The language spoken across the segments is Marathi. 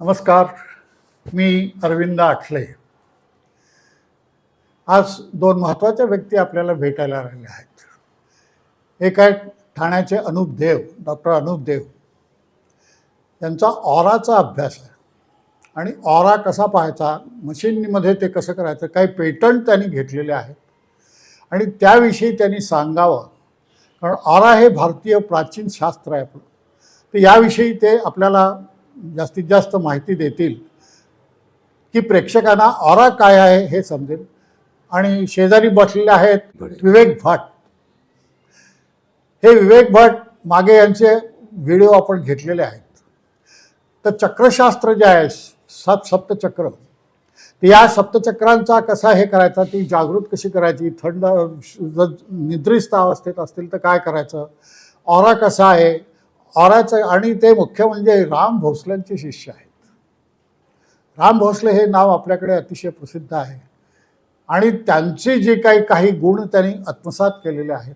नमस्कार मी अरविंद आठले. आज दोन महत्त्वाच्या व्यक्ती आपल्याला भेटायला आलेल्या आहेत. एक आहे ठाण्याचे अनुप देव डॉक्टर अनुप देव. यांचा ऑराचा अभ्यास आहे. आणि ऑरा कसा पाहायचा मशीनमध्ये ते कसं करायचं काही पेटंट त्यांनी घेतलेले आहेत. आणि त्याविषयी त्यांनी सांगावं. कारण ऑरा हे भारतीय प्राचीन शास्त्र आहे. आपलं तर याविषयी ते आपल्याला जास्तीत जास्त माहिती देतील की प्रेक्षकांना ऑरा काय आहे हे समजेल. आणि शेजारी बसलेले आहेत विवेक भट. हे विवेक भट मागे यांचे व्हिडिओ आपण घेतलेले आहेत. तर चक्रशास्त्र जे आहे सात सप्तचक्र. या सप्तचक्रांचा कसा हे करायचा ती जागृत कशी करायची थंड जर निद्रिस्त अवस्थेत असतील तर काय करायचं ऑरा कसा आहे ऑराचं आणि ते मुख्य म्हणजे राम भोसलेंचे शिष्य आहेत. राम भोसले हे नाव आपल्याकडे अतिशय प्रसिद्ध आहे. आणि त्यांचे जे काही काही गुण त्यांनी आत्मसात केलेले आहेत.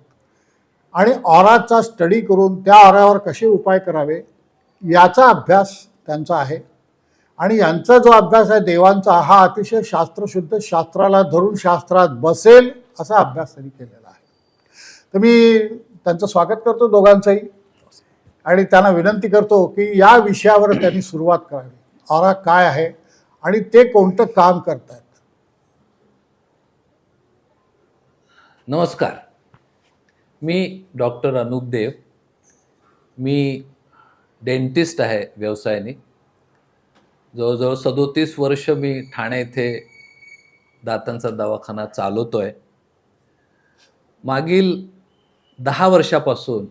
आणि ऑराचा स्टडी करून त्या ऑरावर कसे उपाय करावे याचा अभ्यास त्यांचा आहे. आणि यांचा जो अभ्यास आहे देवांचा हा अतिशय शास्त्रशुद्ध शास्त्राला धरून शास्त्रात बसेल असा अभ्यास त्यांनी केलेला आहे. तर मी त्यांचं स्वागत करतो दोघांचंही. आणि त्यांना विनंती करतो की या विषयावर त्यांनी सुरुवात करावी. आरा काय आहे आणि ते कोणतं काम करतायत? नमस्कार. मी डॉक्टर अनुप देव मी डेंटिस्ट आहे व्यवसायाने. जवळजवळ सदोतीस वर्ष मी ठाणे येथे दातांचा दवाखाना चालवतो आहे मागील दहा वर्षापासून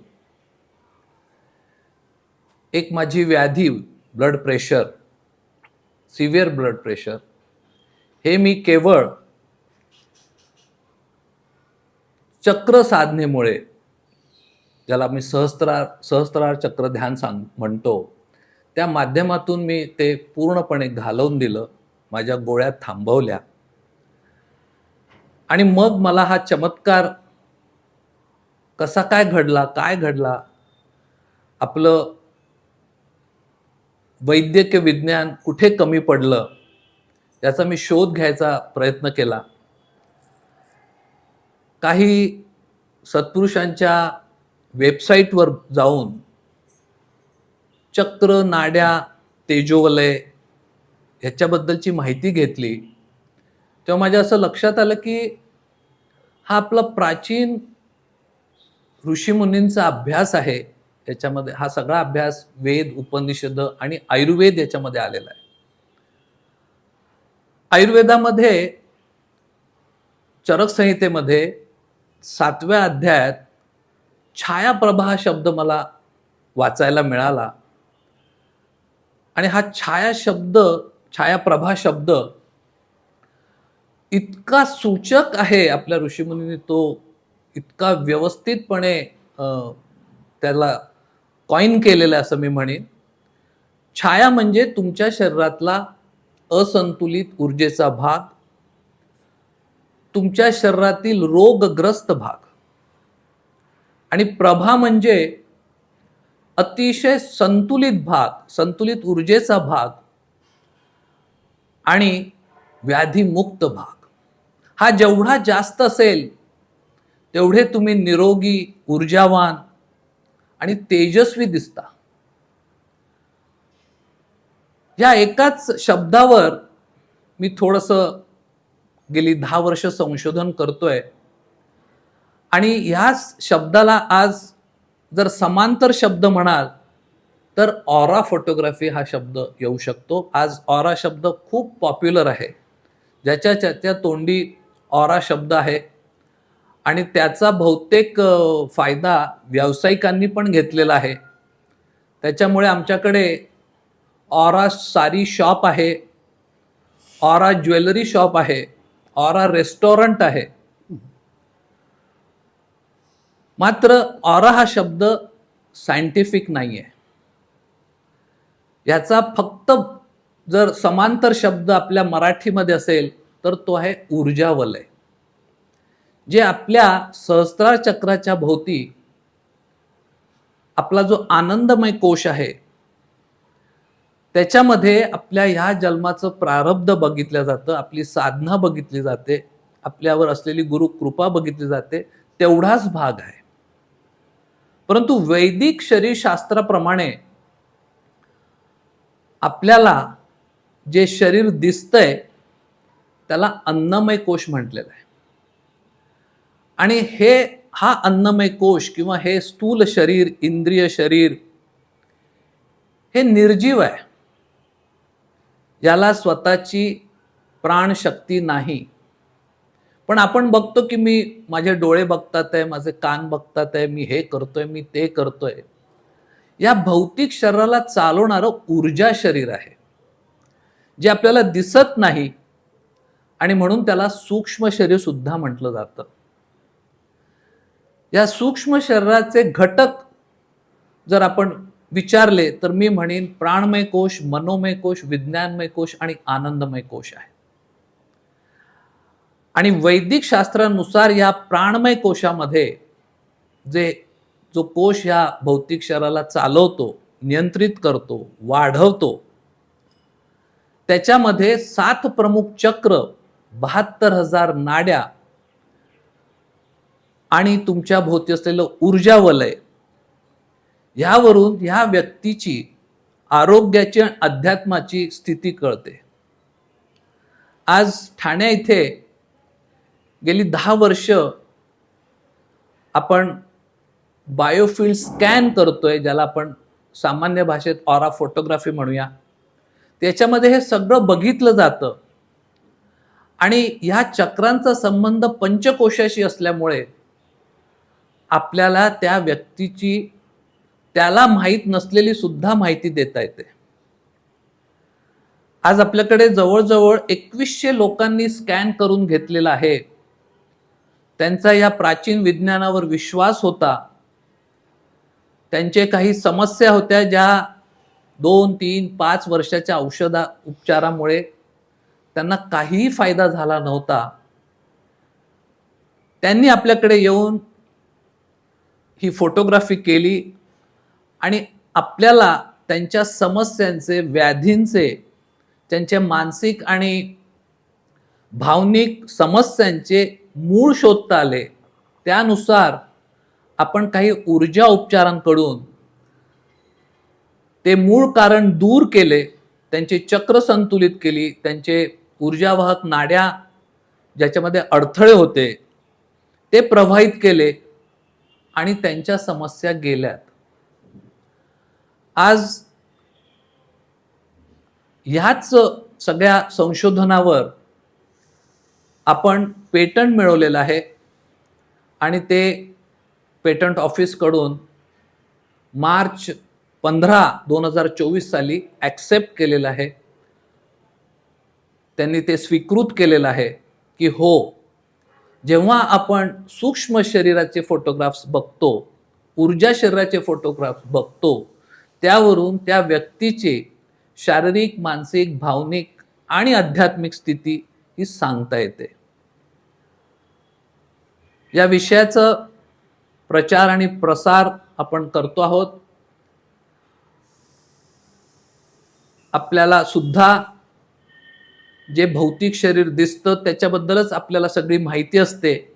एक माझी व्याधी blood pressure severe blood pressure हे मी केवळ चक्र साधनेमुळे ज्याला मी सहस्त्रार सहस्त्रार चक्र ध्यान सांग म्हणतो त्या माध्यमातून मी ते पूर्णपणे घालवून दिलं माझ्या गोळ्या थांबवल्या. आणि मग मला हा चमत्कार कसा काय घडला काय घडला? आपलं वैद्यकीय विज्ञान कुठे कमी पडलं याचा मी शोध घ्यायचा प्रयत्न केला. काही सत्पुरुषांच्या वेबसाईटवर जाऊन चक्र नाड्या तेजोवलय ह्याच्याबद्दलची माहिती घेतली. तेव्हा माझ्या असं लक्षात आलं की हा आपला प्राचीन ऋषीमुनींचा अभ्यास आहे. याच्यामध्ये हा सगळा अभ्यास वेद उपनिषद आणि आयुर्वेद याच्यामध्ये आलेला आहे. आयुर्वेदामध्ये चरक संहितेमध्ये सातव्या अध्यायात छायाप्रभा हा शब्द मला वाचायला मिळाला. आणि हा छाया शब्द छायाप्रभा शब्द इतका सूचक आहे आपल्या ऋषीमुनींनी तो इतका व्यवस्थितपणे अं, त्याला कॉईन केलेलं आहे असं मी म्हणेन. छाया म्हणजे तुमच्या शरीरातला असंतुलित ऊर्जेचा भाग तुमच्या शरीरातील रोगग्रस्त भाग. आणि प्रभा म्हणजे अतिशय संतुलित भाग संतुलित ऊर्जेचा भाग आणि व्याधीमुक्त भाग. हा जेवढा जास्त असेल तेवढे तुम्ही निरोगी ऊर्जावान आणि तेजस्वी दिसता. या एकाच शब्दावर मी थोडंसं गेली दहा वर्ष संशोधन करतोय. आणि ह्याच शब्दाला आज जर समांतर शब्द म्हणाल तर ऑरा फोटोग्राफी हा शब्द येऊ शकतो. आज ऑरा शब्द खूप पॉप्युलर आहे. ज्याच्या त्या तोंडी ऑरा शब्द आहे. आणि त्याचा बहुतेक फायदा व्यावसायिकांनी पण घेतलेला आहे. त्याच्यामुळे आमच्याकडे ऑरा सारी शॉप आहे ऑरा ज्वेलरी शॉप आहे ऑरा रेस्टॉरंट आहे. मात्र ऑरा हा शब्द सायंटिफिक नाही आहे याचा फक्त जर समांतर शब्द आपल्या मराठीमध्ये असेल तर तो आहे ऊर्जा वलय जे आपल्या सहस्त्रार चक्राच्या भोवती आपला जो आनंदमय कोश आहे त्याच्यामध्ये आपल्या ह्या जन्माचं प्रारब्ध बघितलं जातं आपली साधना बघितली जाते आपल्यावर असलेली गुरु कृपा बघितली जाते तेवढाच भाग आहे. परंतु वैदिक शरीरशास्त्राप्रमाणे आपल्याला जे शरीर दिसतंय त्याला अन्नमय कोश म्हटलेलं आहे. आणि हे हा अन्नमय कोश किंवा हे स्थूल शरीर इंद्रिय शरीर हे निर्जीव आहे. याला स्वतःची प्राणशक्ती नाही. पण आपण बघतो की मी माझे डोळे बघतात आहे माझे कान बघतात आहे मी हे करतोय मी ते करतोय. या भौतिक शरीराला चालवणारं ऊर्जा शरीर आहे. जे आपल्याला दिसत नाही आणि म्हणून त्याला सूक्ष्म शरीर सुद्धा म्हटलं जातं. या सूक्ष्म शरीराचे घटक जर आपण विचारले तर मी म्हणेन प्राणमय कोश मनोमय कोश विज्ञानमय कोश आणि आनंदमय कोश आहे. आणि वैदिक शास्त्रानुसार या प्राणमय कोशामध्ये जे जो कोश ह्या भौतिक शरीराला चालवतो नियंत्रित करतो वाढवतो त्याच्यामध्ये सात प्रमुख चक्र बहात्तर हजार नाड्या आणि तुमच्या भोवती असलेलं ऊर्जा वलय यावरून ह्या व्यक्तीची आरोग्याची आणि अध्यात्माची स्थिती कळते. आज ठाणे इथे गेली दहा वर्ष आपण बायोफिल्ड स्कॅन करतोय ज्याला आपण सामान्य भाषेत ऑरा फोटोग्राफी म्हणूया. त्याच्यामध्ये हे सगळं बघितलं जातं. आणि ह्या चक्रांचा संबंध पंचकोशाशी असल्यामुळे आपल्याला त्या व्यक्तीची त्याला माहीत नसलेली सुद्धा माहिती देता येते. आज आपल्याकडे जवळजवळ एकवीसशे लोकांनी स्कॅन करून घेतलेला आहे. त्यांचा या प्राचीन विज्ञानावर विश्वास होता. त्यांचे काही समस्या होत्या ज्या दोन तीन पाच वर्षाच्या औषधा उपचारामुळे त्यांना काहीही फायदा झाला नव्हता. त्यांनी आपल्याकडे येऊन ही फोटोग्राफी केली आणि आपल्याला त्यांच्या समस्यांचे व्याधींचे त्यांच्या मानसिक आणि भावनिक समस्यांचे मूळ शोधता आले. त्यानुसार आपण काही ऊर्जा उपचारांकडून ते मूळ कारण दूर केले त्यांचे चक्र संतुलित केली त्यांचे ऊर्जावाहक नाड्या ज्याच्यामध्ये अडथळे होते ते प्रवाहित केले. आणि त्यांच्या समस्या गेल्यात. आज ह्याच सगळ्या संशोधनावर आपण पेटंट मिळवलेलं आहे आणि ते पेटंट ऑफिसकडून मार्च पंधरा दोन हजार चोवीस साली ॲक्सेप्ट केलेलं आहे. त्यांनी ते स्वीकृत केलेलं आहे की हो जेव्हा आपण सूक्ष्म शरीराचे फोटोग्राफ्स बघतो ऊर्जा शरीराचे फोटोग्राफ्स बघतो त्यावरून त्या व्यक्तीचे शारीरिक मानसिक भावनिक आणि आध्यात्मिक स्थिती ही सांगता येते. या विषयाचं प्रचार आणि प्रसार आपण करतो आहोत. आपल्याला सुद्धा जे भौतिक शरीर दिसतं त्याच्याबद्दलच आपल्याला सगळी माहिती असते.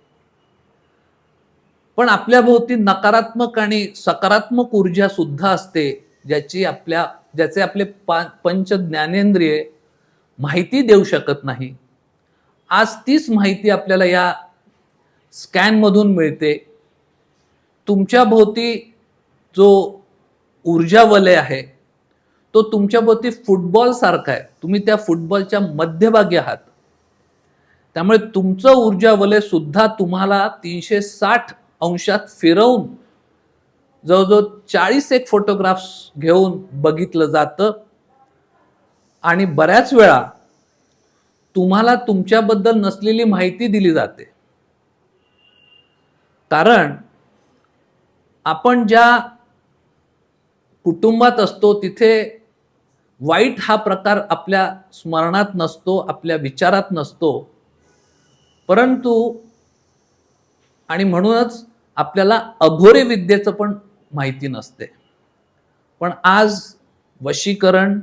पण आपल्या भोवती नकारात्मक आणि सकारात्मक ऊर्जा सुद्धा असते ज्याची आपल्या ज्याचे आपले पा पंच ज्ञानेंद्रिय माहिती देऊ शकत नाही. आज तीच माहिती आपल्याला या स्कॅनमधून मिळते. तुमच्या भोवती जो ऊर्जा वलय आहे तो तुमच्या भोवती फुटबॉल सारखा आहे. तुम्ही त्या फुटबॉलच्या मध्यभागी आहात. त्यामुळे तुमचं ऊर्जा वलय सुद्धा तुम्हाला तीनशे साठ अंशात फिरवून जवळजवळ चाळीस एक फोटोग्राफ्स घेऊन बघितलं जातं. आणि बऱ्याच वेळा तुम्हाला तुमच्याबद्दल नसलेली माहिती दिली जाते. कारण आपण ज्या कुटुंबात असतो तिथे वाईट हा प्रकार आपल्या स्मरणात नसतो आपल्या विचारात नसतो. परंतु आणि म्हणूनच आपल्याला अघोरी विद्येचं पण माहिती नसते. पण आज वशीकरण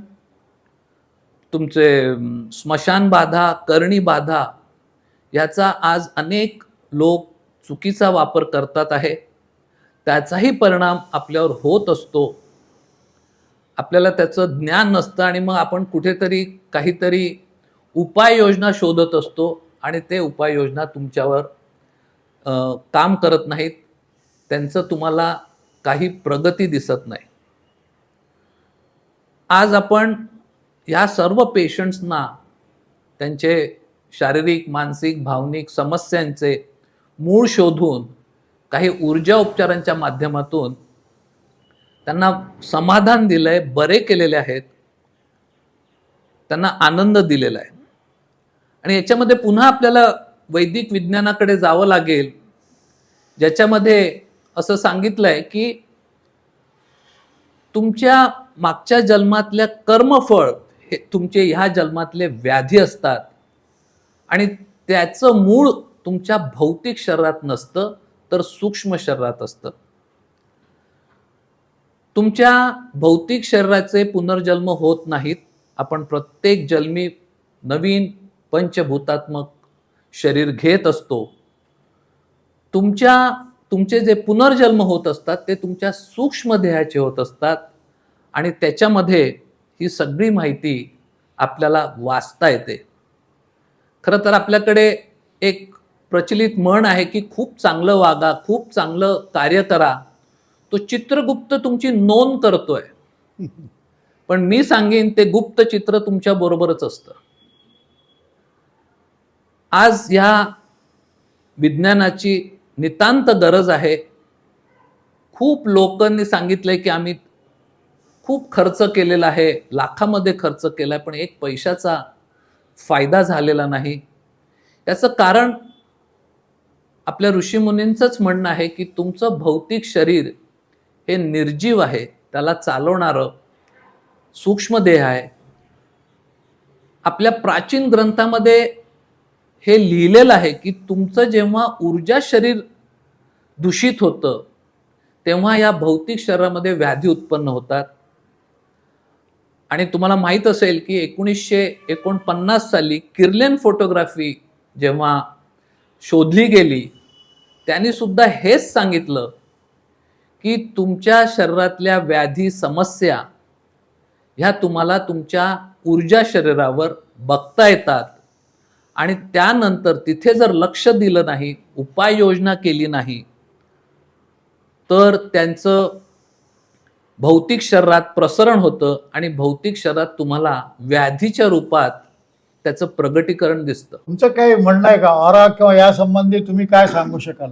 तुमचे स्मशान बाधा करणी बाधा याचा आज अनेक लोक चुकीचा वापर करतात आहे. त्याचाही परिणाम आपल्यावर होत असतो. आपल्याला त्याचं ज्ञान नसतं आणि मग आपण कुठेतरी काहीतरी उपाययोजना शोधत असतो आणि ते उपाययोजना तुमच्यावर काम करत नाहीत. त्यांचं तुम्हाला काही प्रगती दिसत नाही. आज आपण या सर्व पेशंट्सना त्यांचे शारीरिक मानसिक भावनिक समस्यांचे मूळ शोधून काही ऊर्जा उपचारांच्या माध्यमातून त्यांना समाधान दिलंय बरे केलेले आहेत. त्यांना आनंद दिलेला आहे. आणि याच्यामध्ये पुन्हा आपल्याला वैदिक विज्ञानाकडे जावं लागेल. ज्याच्यामध्ये असं सांगितलंय की तुमच्या मागच्या जन्मातल्या कर्मफळ हे तुमचे ह्या जन्मातले व्याधी असतात. आणि त्याचं मूळ तुमच्या भौतिक शरीरात नसतं तर सूक्ष्म शरीरात असतं. तुमच्या भौतिक शरीराचे पुनर्जन्म होत नाहीत. आपण प्रत्येक जन्मी नवीन पंचभूतात्मक शरीर घेत असतो. तुमच्या तुमचे जे पुनर्जन्म होत असतात ते तुमच्या सूक्ष्म देहाचे होत असतात. आणि त्याच्यामध्ये ही सगळी माहिती आपल्याला वाचता येते. खरं तर आपल्याकडे एक प्रचलित म्हण आहे की खूप चांगलं वागा खूप चांगलं कार्य करा. तो चित्रगुप्त तुमची नोंद करतोय. पण मी सांगेन ते गुप्त चित्र तुमच्या बरोबरच असतं. आज ह्या विज्ञानाची नितांत गरज आहे. खूप लोकांनी सांगितलंय की आम्ही खूप खर्च केलेला आहे लाखामध्ये खर्च केलाय पण एक पैशाचा फायदा झालेला नाही. याचं कारण आपल्या ऋषीमुनींचंच म्हणणं आहे की तुमचं भौतिक शरीर हे निर्जीव आहे त्याला चालवणारं सूक्ष्म देह आहे. आपल्या प्राचीन ग्रंथामध्ये हे लिहिलेलं आहे की तुमचं जेव्हा ऊर्जा शरीर दूषित होतं तेव्हा या भौतिक शरीरामध्ये व्याधी उत्पन्न होतात. आणि तुम्हाला माहीत असेल की एकोणीसशे एकोणपन्नास साली किर्लेन फोटोग्राफी जेव्हा शोधली गेली त्यांनी सुद्धा हेच सांगितलं की तुमच्या शरीरातल्या व्याधी समस्या ह्या तुम्हाला तुमच्या ऊर्जा शरीरावर बघता येतात. आणि त्यानंतर तिथे जर लक्ष दिलं नाही उपाययोजना केली नाही तर त्यांचं भौतिक शरीरात प्रसरण होतं आणि भौतिक शरीरात तुम्हाला व्याधीच्या रूपात त्याचं प्रगटीकरण दिसतं. तुमचं काही म्हणणं आहे का? ऑरा किंवा या संबंधी तुम्ही काय सांगू शकाल?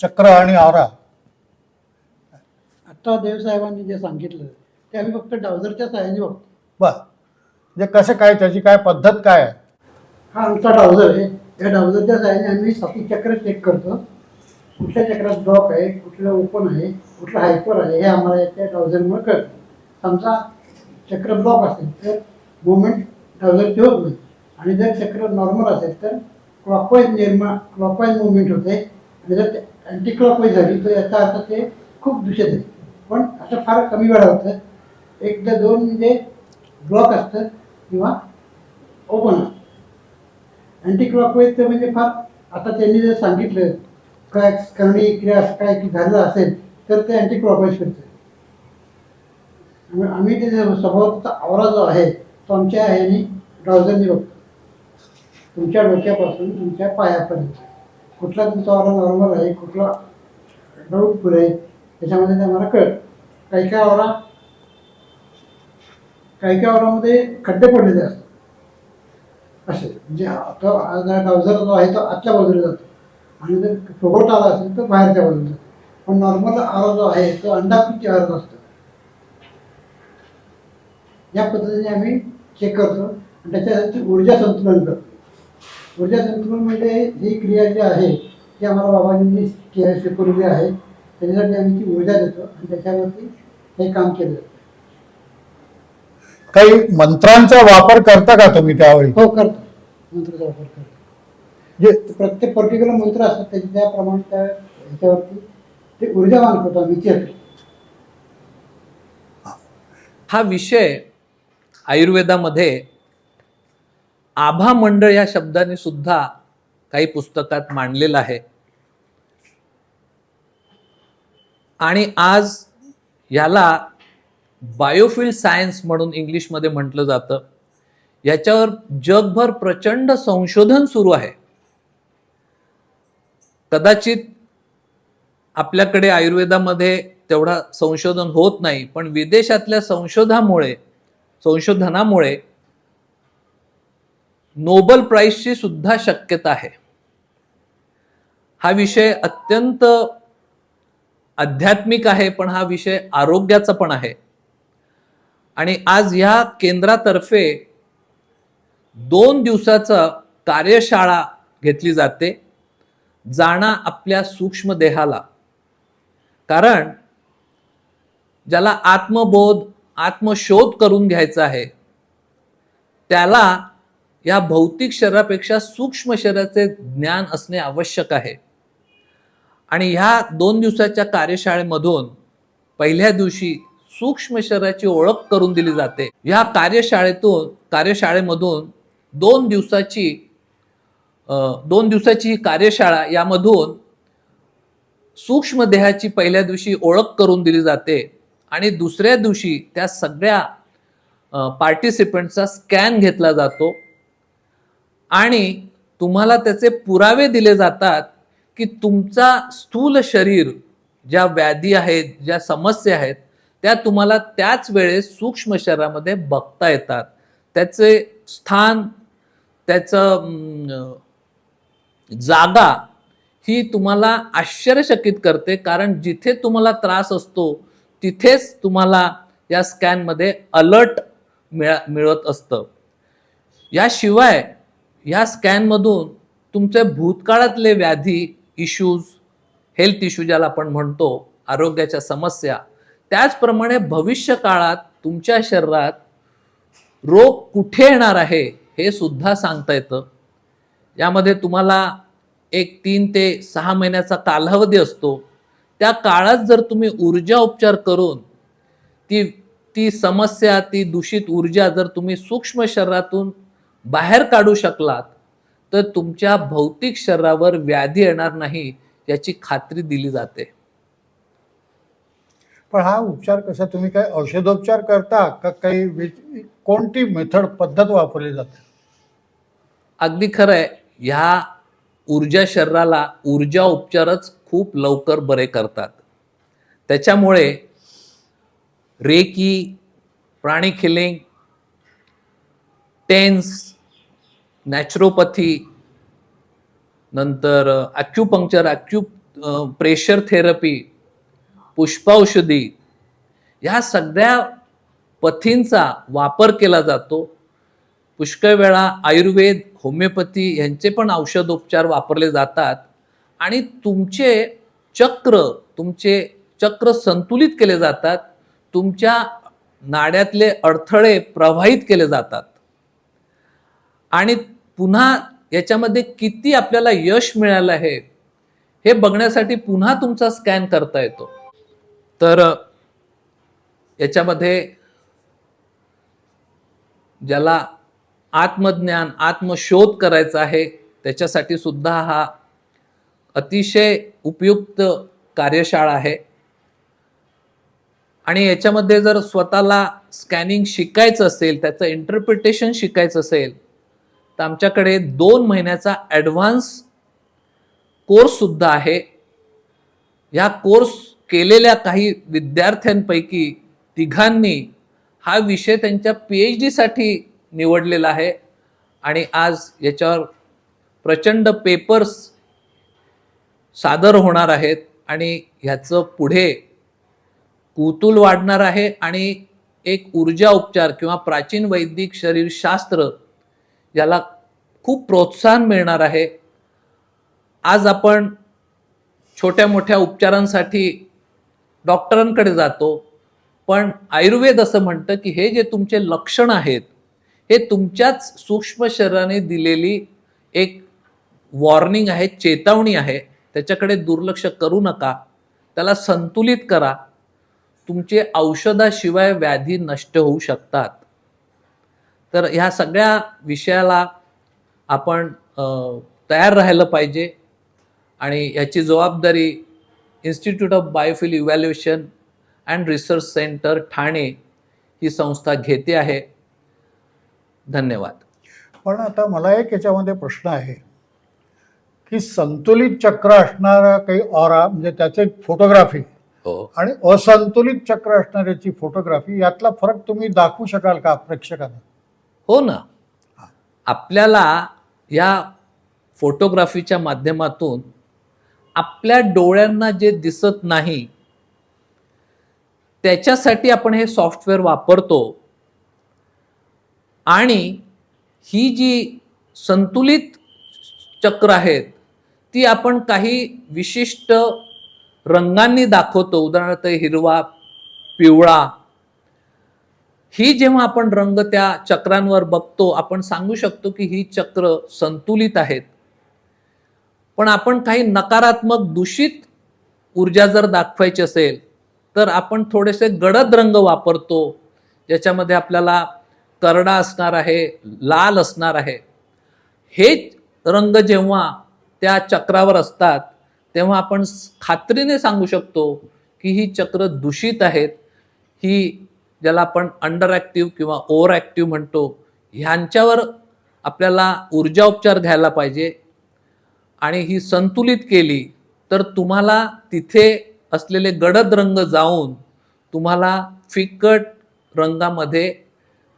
चक्र आणि ऑरा आत्ता देवसाहेबांनी जे सांगितलं ते आम्ही फक्त डावझरच्या सहाय्याने बघतो. बर म्हणजे कसं काय त्याची काय पद्धत काय आहे? हा आमचा डावझर आहे. या डावझरच्या सहाय्याने आम्ही साती चक्र चेक करतो. कुठल्या चक्रात ब्लॉक आहे कुठलं ओपन आहे कुठलं हायपर आहे हे आम्हाला त्या डावझरमुळे कळतं. समजा चक्र ब्लॉक असेल तर मुवमेंट डावझरची होत नाही. आणि जर चक्र नॉर्मल असेल तर क्लॉकवाईज निर्माण क्लॉकवाईज मुवमेंट होते. आणि जर अँटी क्लॉकवाईज झाली तर याचा अर्थ ते खूप दूषित आहे. पण असं फार कमी वेळा होतं. एकदा दोन म्हणजे ब्लॉक असतं किंवा ओपन असतं. अँटी क्लॉकवाईज तर म्हणजे फार आता त्यांनी जर सांगितलं काय करणी क्रिया काय की झालं असेल तर ते अँटी क्लॉकवाईज करतं आम्ही- ते स्वभावाचा आवरा जो आहे तो आमच्या ह्यानी ब्राउझरनी बघतो. तुमच्या डोक्यापासून तुमच्या पायापर्यंत. कुठला तुमचा आवरा नॉर्मल आहे कुठला डाऊटफुल आहे त्याच्यामध्ये ते आम्हाला कळत काही काही आवरा काही काही आवरामध्ये खड्डे पडलेले असतात. असे म्हणजे आता डावझर जो आहे तो आतल्या बाजूला जातो. आणि जर फुगवट आला असेल तर बाहेरच्या बाजूला जातो. पण नॉर्मल आरा जो आहे तो अंडाकृती आरा असतो. या पद्धतीने आम्ही चेक करतो आणि त्याच्यासाठी ऊर्जा संतुलन करतो. ऊर्जा संतुलन म्हणजे ही क्रिया जी आहे ती आम्हाला बाबाजींनी शिकवलेली आहे. त्याच्यासाठी आम्ही ती ऊर्जा देतो आणि त्याच्यावरती हे काम केलं जातं. काही मंत्रांचा वापर करता का तुम्ही त्यावेळी? हो करतो. मंत्राचा वापर करतो. जे प्रत्येक पर्टिक्युलर मंत्र असतात त्याच्या त्याप्रमाणे त्या ह्याच्यावरती ते ऊर्जावान करतो आम्ही हा विषय आयुर्वेदामध्ये आभा मंडळ या शब्दाने सुद्धा काही पुस्तकात मांडलेलं आहे. आणि आज याला बायोफिल सायन्स म्हणून इंग्लिशमध्ये म्हटलं जातं. याच्यावर जगभर प्रचंड संशोधन सुरू आहे. कदाचित आपल्याकडे आयुर्वेदामध्ये तेवढा संशोधन होत नाही पण विदेशातल्या संशोधामुळे संशोधनामुळे नोबल प्राईजची सुद्धा शक्यता आहे. हा विषय अत्यंत आध्यात्मिक आहे पण हा विषय आरोग्याचा पण आहे. आणि आज ह्या केंद्रातर्फे दोन दिवसाचं कार्यशाळा घेतली जाते जाणा आपल्या सूक्ष्म देहाला. कारण ज्याला आत्मबोध आत्मशोध करून घ्यायचा आहे त्याला या भौतिक शरीरापेक्षा सूक्ष्म शरीराचे ज्ञान असणे आवश्यक आहे. आणि ह्या दोन दिवसाच्या कार्यशाळेमधून पहिल्या दिवशी सूक्ष्म शरीराची ओळख करून दिली जाते. ह्या कार्यशाळेतून कार्यशाळेमधून दोन दिवसाची दोन दिवसाची ही कार्यशाळा यामधून सूक्ष्म देहाची पहिल्या दिवशी ओळख करून दिली जाते आणि दुसऱ्या दिवशी त्या सगळ्या पार्टिसिपंटचा स्कॅन घेतला जातो. आणि तुम्हाला त्याचे पुरावे दिले जातात की तुमचा स्थूल शरीर ज्या व्याधी आहेत ज्या समस्या आहेत त्या तुम्हाला त्याच वेळेस सूक्ष्म शरीरामध्ये बघता येतात. त्याचे स्थान त्याचं जागा ही तुम्हाला आश्चर्यचकित करते कारण जिथे तुम्हाला त्रास असतो तिथेच तुम्हाला या स्कॅनमध्ये अलर्ट मिळा मिळत असतं. याशिवाय या स्कॅनमधून तुमचे भूतकाळातले व्याधी इश्यूज हेल्थ इश्यू ज्याला आपण म्हणतो आरोग्याच्या समस्या त्याचप्रमाणे भविष्य काळात तुमच्या शरीरात रोग कुठे येणार आहे हे सुद्धा सांगता येतं. यामध्ये तुम्हाला एक तीन ते सहा महिन्याचा कालावधी असतो. त्या काळात जर तुम्ही ऊर्जा उपचार करून ती ती समस्या ती दूषित ऊर्जा जर तुम्ही सूक्ष्म शरीरातून बाहेर काढू शकलात तर तुमच्या भौतिक शरीरावर व्याधी येणार नाही याची खात्री दिली जाते. पण हा उपचार कसा? तुम्ही काय औषधोपचार करता का काही कोणती मेथड पद्धत वापरली जाते? अगदी खरं आहे ह्या ऊर्जा शरीराला ऊर्जा उपचारच खूप लवकर बरे करतात. त्याच्यामुळे रेकी प्राणी खिलिंग टेन्स नॅचरोपॅथी नंतर ॲक्युपंक्चर ॲक्यू प्रेशर थेरपी पुष्पाौषधी ह्या सगळ्या पथींचा वापर केला जातो. पुष्कळ वेळा आयुर्वेद होमिओपॅथी यांचे पण औषधोपचार वापरले जातात. आणि तुमचे चक्र तुमचे चक्र संतुलित केले जातात. तुमच्या नाड्यातले अडथळे प्रवाहित केले जातात. आणि पुन्हा याच्यामध्ये किती आपल्याला यश मिळालं आहे हे बघण्यासाठी पुन्हा तुमचा स्कॅन करता येतो. तर याच्यामध्ये ज्याला आत्मज्ञान आत्मशोध करायचा आहे त्याच्यासाठी सुद्धा हा अतिशय उपयुक्त कार्यशाळा आहे. आणि याच्यामध्ये जर स्वतःला स्कॅनिंग शिकायचं असेल त्याचं इंटरप्रिटेशन शिकायचं असेल तर आमच्याकडे दोन महिन्याचा ॲडव्हान्स कोर्ससुद्धा आहे. ह्या कोर्स केलेल्या काही विद्यार्थ्यांपैकी तिघांनी हा विषय त्यांच्या पी एच डीसाठी निवडलेला आहे. आणि आज याच्यावर प्रचंड पेपर्स सादर होणार आहेत. आणि ह्याचं पुढे कुतूल वाढणार आहे. आणि एक ऊर्जा उपचार किंवा प्राचीन वैदिक शरीरशास्त्र याला खूप प्रोत्साहन मिळणार आहे. आज आपण छोट्या मोठ्या उपचारांसाठी डॉक्टरांकडे जातो पण आयुर्वेद असं म्हणतं की हे जे तुमचे लक्षण आहेत हे तुमच्याच सूक्ष्म शरीराने दिलेली एक वॉर्निंग आहे चेतावणी आहे. त्याच्याकडे दुर्लक्ष करू नका. त्याला संतुलित करा. तुमचे औषधाशिवाय व्याधी नष्ट होऊ शकतात. तर ह्या सगळ्या विषयाला आपण तयार राहिलं पाहिजे. आणि याची जबाबदारी institute of biofield evaluation and research centre Thane ही संस्था घेते आहे. धन्यवाद. पण आता मला एक याच्यामध्ये प्रश्न आहे की संतुलित चक्र असणारा काही ऑरा म्हणजे त्याचे फोटोग्राफी हो. आणि असंतुलित चक्र असणाऱ्याची फोटोग्राफी यातला फरक तुम्ही दाखवू शकाल का प्रेक्षकांना? हो ना. आपल्याला या फोटोग्राफीच्या माध्यमातून आपल्या डोळ्यांना जे दिसत नाही त्याच्यासाठी आपण हे सॉफ्टवेअर वापरतो. आणि ही जी संतुलित चक्र आहेत ती आपण काही विशिष्ट रंगांनी दाखवतो. उदाहरणार्थ हिरवा पिवळा ही जेव्हा आपण रंग त्या चक्रांवर बघतो आपण सांगू शकतो की ही चक्र संतुलित आहेत. पण आपण काही नकारात्मक दूषित ऊर्जा जर दाखवायची असेल तर आपण थोडेसे गडद रंग वापरतो ज्याच्यामध्ये आपल्याला करडा असणार आहे लाल असणार आहे. हे रंग जेव्हा त्या चक्रावर असतात तेव्हा आपण खात्रीने सांगू शकतो की ही चक्र दूषित आहेत ही ज्याला आपण अंडर ॲक्टिव्ह किंवा ओव्हर ॲक्टिव्ह म्हणतो ह्यांच्यावर आपल्याला ऊर्जा उपचार घ्यायला पाहिजे. आणि ही संतुलित केली तर तुम्हाला तिथे असलेले गडद रंग जाऊन तुम्हाला फिकट रंगामध्ये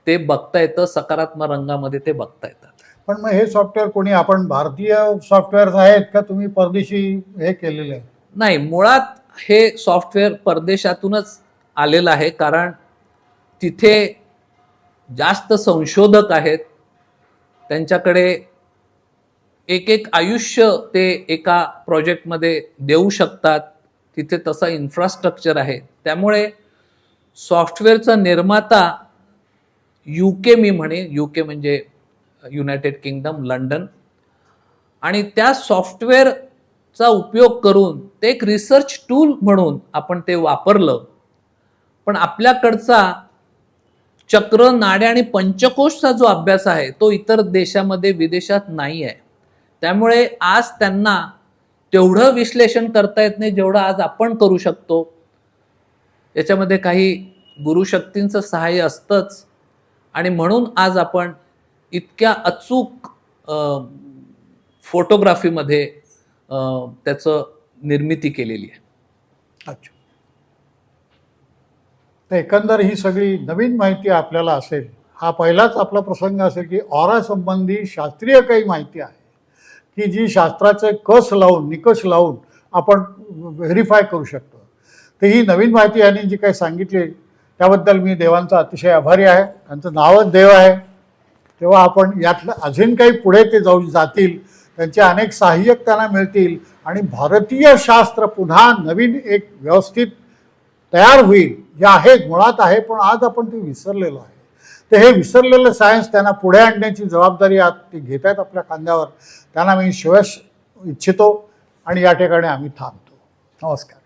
ते बघता येतं सकारात्मक रंगामध्ये ते बघता येतात पण मग हे सॉफ्टवेअर कोणी आपण भारतीय सॉफ्टवेअर आहेत का तुम्ही परदेशी हे केलेले आहे नाही मुळात हे सॉफ्टवेअर परदेशातूनच आलेलं आहे कारण तिथे जास्त संशोधक आहेत. त्यांच्याकडे एक एक आयुष्य ते एका प्रोजेक्टमध्ये देऊ शकतात. तिथे तसा इन्फ्रास्ट्रक्चर आहे. त्यामुळे सॉफ्टवेअरचा निर्माता यू के मी म्हणे यू के म्हणजे युनायटेड किंगडम लंडन आणि त्या सॉफ्टवेअरचा उपयोग करून ते एक रिसर्च टूल म्हणून आपण ते वापरलं. पण आपल्याकडचा चक्र नाड्या आणि पंचकोशचा जो अभ्यास आहे तो इतर देशामध्ये विदेशात नाही आहे. त्यामुळे आज त्यांना तेवढं विश्लेषण करता येत नाही जेवढं आज आपण करू शकतो. याच्यामध्ये काही गुरुशक्तींचं सहाय्य असतंच. आणि म्हणून आज आपण इतक्या अचूक फोटोग्राफीमध्ये त्याचं निर्मिती केलेली आहे. अच्छा. तर एकंदर ही सगळी नवीन माहिती आपल्याला असेल हा पहिलाच आपला प्रसंग असेल की ऑरासंबंधी शास्त्रीय काही माहिती आहे की जी शास्त्राचे कस लावून निकष लावून आपण व्हेरीफाय करू शकतो. तर ही नवीन माहिती यांनी जी काही सांगितली त्याबद्दल मी देवांचा अतिशय आभारी आहे. त्यांचं नावच देव आहे. तेव्हा आपण यातलं अजून काही पुढे ते जाऊ जातील. त्यांचे अनेक सहाय्यक त्यांना मिळतील. आणि भारतीय शास्त्र पुन्हा नवीन एक व्यवस्थित तयार होईल. जे आहे मुळात आहे पण आज आपण ते विसरलेलो आहे. तर हे विसरलेलं सायन्स त्यांना पुढे आणण्याची जबाबदारी आज ते घेत आहेत आपल्या खांद्यावर. त्यांना मी शिवश इच्छितो आणि या ठिकाणी आम्ही थांबतो. नमस्कार.